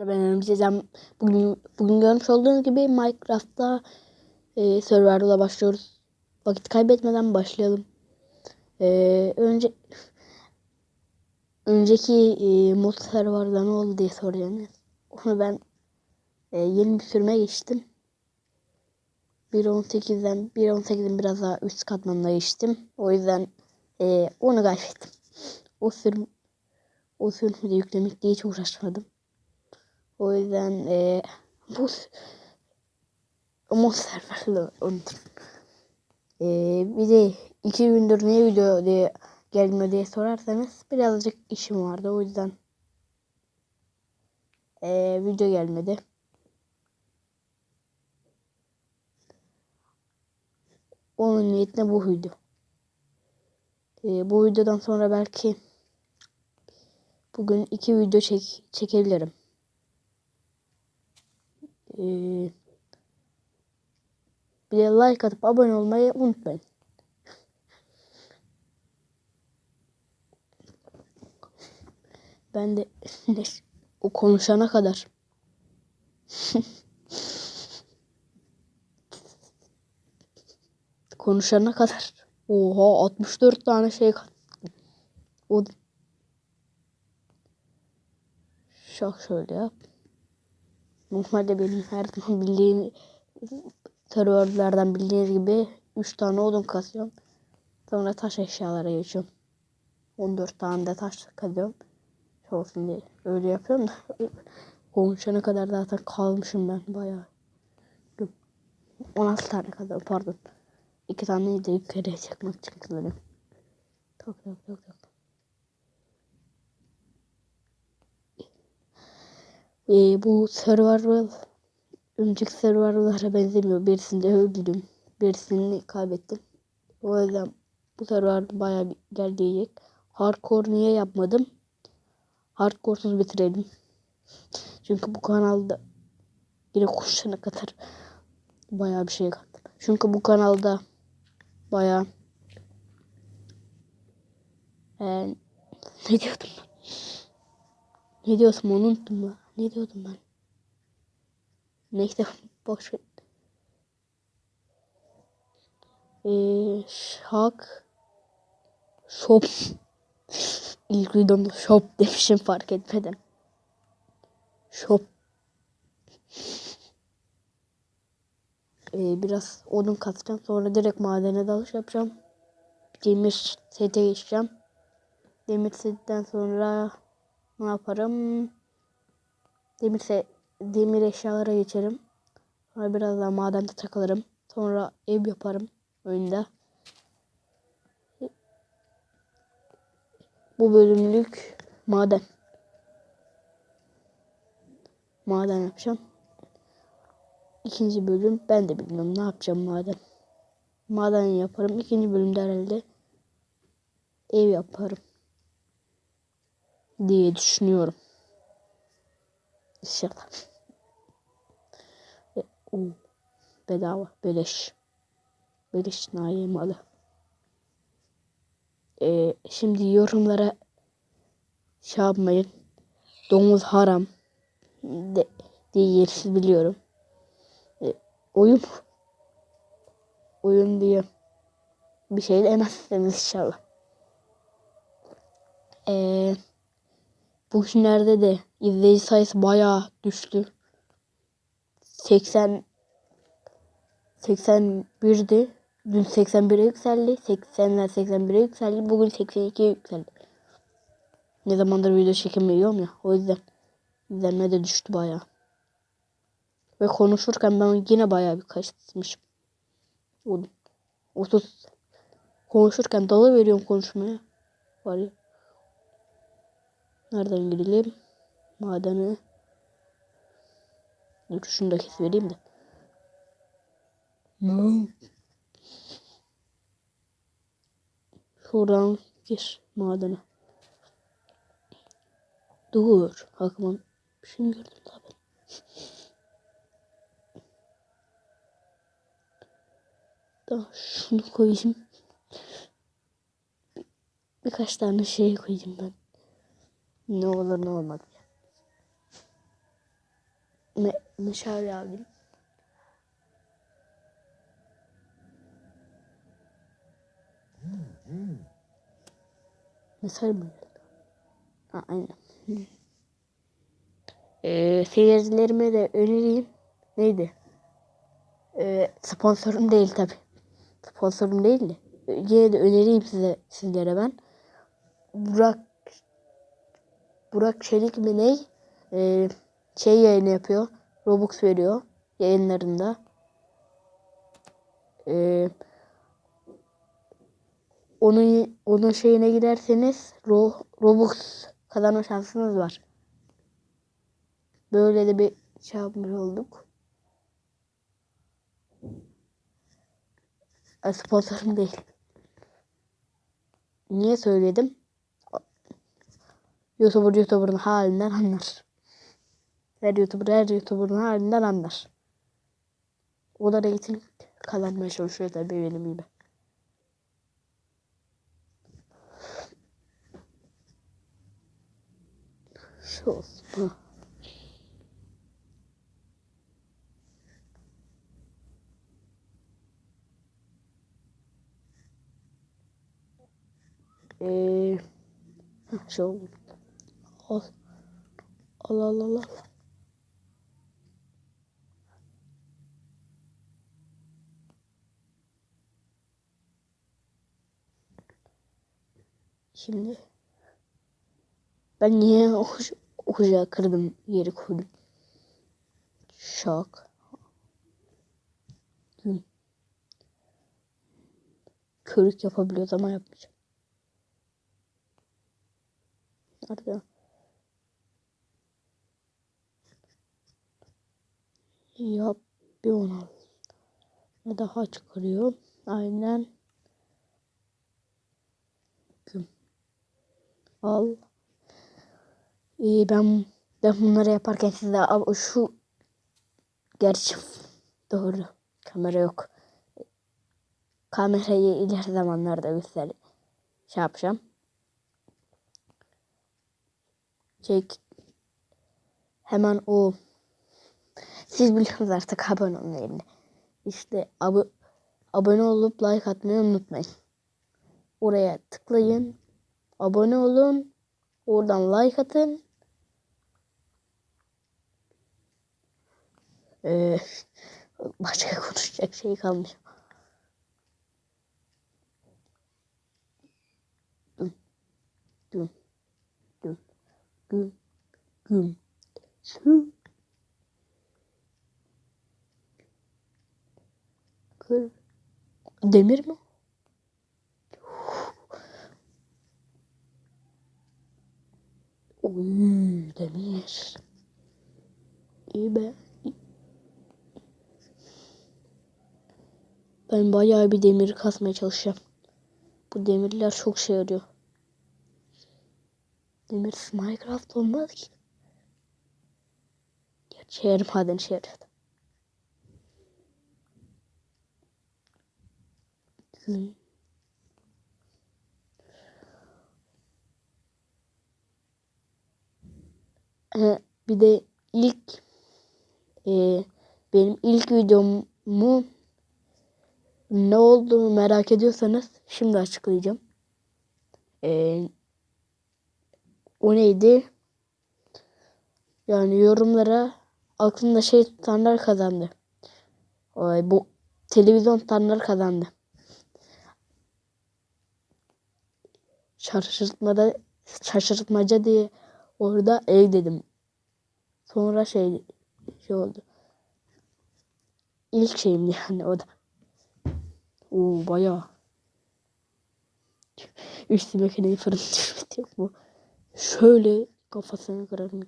Ben Emrecan. Bugün, bugün görmüş olduğunuz gibi Minecraft'ta e, Survival'a başlıyoruz. Vakit kaybetmeden başlayalım. E, önce önceki e, mod serverda ne oldu diye soracaksınız. Onu ben e, yeni bir sürüme geçtim. 1.18'den 1.18'in biraz daha üst katmanına geçtim. O yüzden e, onu kaybettim. O sürüm o sürümü de yüklemekle hiç uğraşmadım. O yüzden e, bu mod serverle unuttum. E, bir de iki gündür niye video diye gelmiyor diye sorarsanız birazcık işim vardı. O yüzden e, video gelmedi. Onun niyetine bu video. E, bu videodan sonra belki bugün iki video çek çekebilirim. Ee, bir de like atıp abone olmayı unutmayın. Ben de o konuşana kadar konuşana kadar oha 64 tane şey. O şak şöyle yap. Normalde benim her zaman bildiğim serverlerden bildiğiniz gibi 3 tane odun kasıyorum. Sonra taş eşyalara geçiyorum. 14 tane de taş kazıyorum. Şey olsun. Öyle yapıyorum da konuşana kadar zaten kalmışım ben bayağı. 16 tane kazıyorum pardon. 2 tane de yukarıya çıkmak için kazıyorum. Tak tak tak tak. Ee, bu survival önceki survival'lara benzemiyor. Birisinde öldüm. Birisini kaybettim. O yüzden bu survival bayağı bir ilerleyecek. Hardcore niye yapmadım? Hardcore'suz bitirelim. Çünkü bu kanalda yine kuşuna kadar bayağı bir şey kattım. Çünkü bu kanalda bayağı ee, ne diyordum? Ne diyorsam onu unuttum ben. Ne diyordum ben? Neyse boş ver. Ee, şak shop İlk videomda shop demişim fark etmeden. Shop ee, biraz odun katacağım. Sonra direkt madene dalış yapacağım. Demir sete geçeceğim. Demir setten sonra ne yaparım? Demir, demir eşyalara geçerim. Sonra biraz daha madende takılırım. Sonra ev yaparım oyunda. Bu bölümlük maden. Maden yapacağım. İkinci bölüm ben de bilmiyorum ne yapacağım maden. Maden yaparım. İkinci bölümde herhalde ev yaparım diye düşünüyorum. İnşallah. E, o bedava beleş. Beleş naye malı. E, şimdi yorumlara şey yapmayın. Domuz haram de, diye siz biliyorum. E, oyun oyun diye bir şey demezseniz inşallah. Eee Bugünlerde de izleyici sayısı bayağı düştü. 80 81'di. Dün 81'e yükseldi. 80'den 81'e yükseldi. Bugün 82'ye yükseldi. Ne zamandır video çekemiyorum ya. O yüzden izlenme de düştü bayağı. Ve konuşurken ben yine bayağı bir kaçmışım. 30 konuşurken dalı veriyorum konuşmaya. Var ya. Nereden gidelim? Madene. Dur şunu da kes vereyim de. Şuradan gir madene. Dur. Hakman. Bir şey mi gördüm daha ben? Daha şunu koyayım. Bir, birkaç tane şey koyayım ben. Ne olur ne olmaz. Me meşale alayım. Meşale mi? Ha, aynen. Ee, seyircilerime de önereyim. Neydi? Ee, sponsorum değil tabi. Sponsorum değil de. Yine de önereyim size sizlere ben. Burak Burak Çelik mi ne? Ee, şey yayını yapıyor. Robux veriyor yayınlarında. Ee, onun onun şeyine giderseniz Ro, Robux kazanma şansınız var. Böyle de bir şey yapmış olduk. Sponsorum değil. Niye söyledim? YouTuber YouTuber'ın halinden anlar. Her YouTuber her YouTuber'ın halinden anlar. O da reyting kazanmaya çalışıyor tabii benim gibi. Şu olsun. Ee, şu oldu. Al. Al al al al. Şimdi ben niye oku- okuyacağı kırdım yeri koydum. Şak. Gün. Körük yapabiliyoruz ama yapmayacağım. Nerede? Yap bir onu daha çıkarıyor. Aynen. Güm. Al. İyi ben ben bunları yaparken size Ab- şu gerçi doğru kamera yok. Kamerayı ileri zamanlarda göster şey yapacağım. Çek. Hemen o siz biliyorsunuz artık abone olun yerine. İşte ab abone olup like atmayı unutmayın. Oraya tıklayın. Abone olun. Oradan like atın. Ee, başka konuşacak şey. Güm. Güm. Güm. Kır. Demir mi? Oy, demir. İyi be. Ben bayağı bir demir kasmaya çalışacağım. Bu demirler çok şey yarıyor. Demir Minecraft olmaz ki. Gerçi yarım maden şey yarıyordu. Hı. Bir de ilk e, benim ilk videomu ne olduğunu merak ediyorsanız şimdi açıklayacağım. Ee, o neydi? Yani yorumlara aklında şey tutanlar kazandı. Ay, bu televizyon tutanlar kazandı. Şaşırtmada şaşırtmaca diye orada ev dedim. Sonra şey şey oldu. İlk şeyim yani o da. Oo bayağı. Üstü makineyi fırın düşmedi mu? Şöyle kafasını kırarım.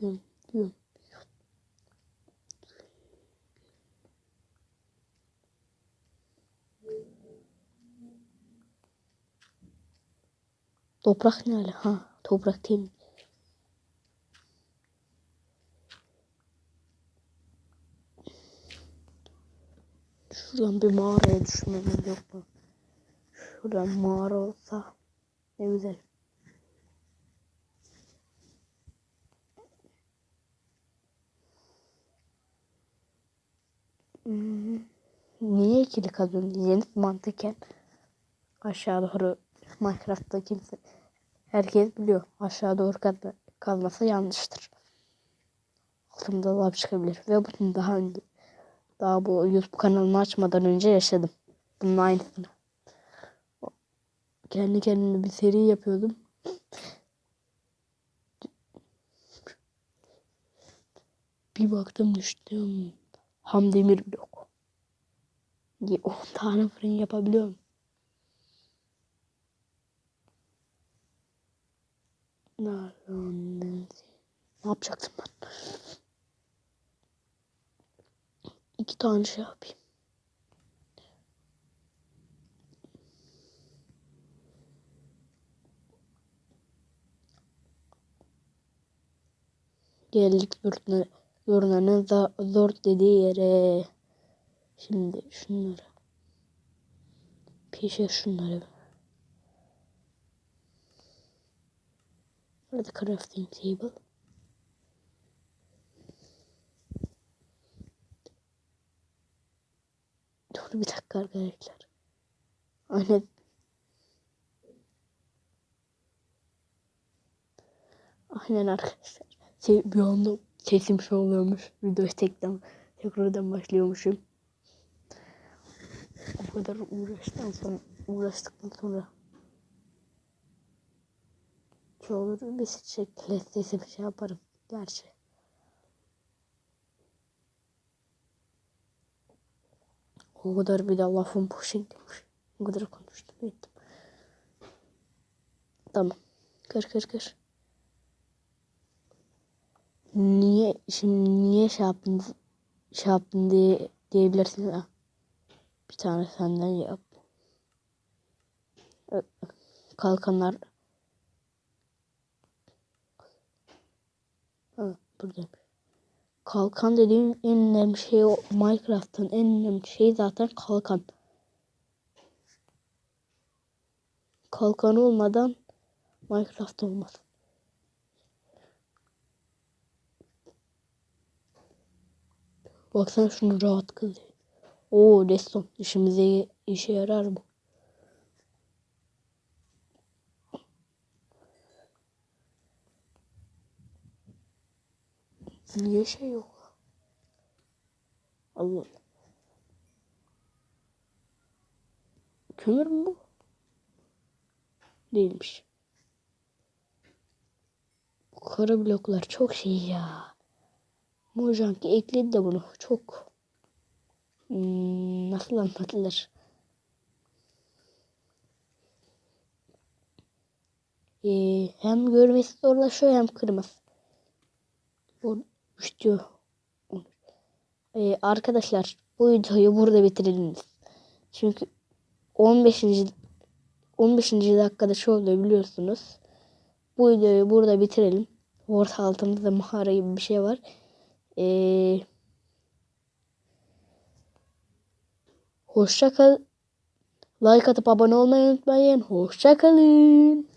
Güm güm. Toprak ne ala? Ha toprak değil mi? Şuradan bir mağaraya düşmemiz yok mu? Şuradan mağara olsa ne güzel. Hmm. Niye ikili kazıyorsun? Zenit mantıken aşağı doğru Minecraft'ta kimse herkes biliyor. Aşağı doğru kaz- kazması yanlıştır. Altımda lav çıkabilir. Ve bunu daha önce daha bu YouTube kanalını açmadan önce yaşadım. Bunun aynısını. Kendi kendime bir seri yapıyordum. Bir baktım düştüm. Ham demir blok. Diye 10 tane fırın yapabiliyorum. Ne yapacaktım ben? İki tane şey yapayım. Geldik zurnanın da zor dediği yere. Şimdi şunları. Pişir şunları. Burada crafting table. Dur bir dakika arkadaşlar. Aynen. Aynen arkadaşlar. Şey, bir anda sesim şey oluyormuş. Video tekrar, tekrardan başlıyormuşum. O kadar uğraştıktan sonra, uğraştıktan sonra şey olur bir şekilde sesim şey yaparım. Gerçi. O kadar bir de lafım boşa gidiyormuş. O kadar konuştum ettim. Tamam. Kır kır kır. Niye şimdi niye şey yaptın şey yaptın diye diyebilirsin ha. Bir tane senden yap. Kalkanlar. Burada. Kalkan dediğim en önemli şey o Minecraft'ın en önemli şey zaten kalkan. Kalkan olmadan Minecraft olmaz. Baksana şunu rahat kıl. Oo redstone işimize işe yarar bu. Niye şey yok? Allah. Kömür mü bu? Değilmiş. Bu kara bloklar çok şey ya. Mojang ekledi de bunu. Çok. Hmm, nasıl anlatılır? Ee, hem görmesi zorlaşıyor hem kırmaz. O düştü. Ee, arkadaşlar bu videoyu burada bitirelim. Çünkü 15. 15. dakikada şu oluyor biliyorsunuz. Bu videoyu burada bitirelim. Orta altımızda mağara gibi bir şey var. Ee, hoşça kal. Like atıp abone olmayı unutmayın. Hoşça kalın.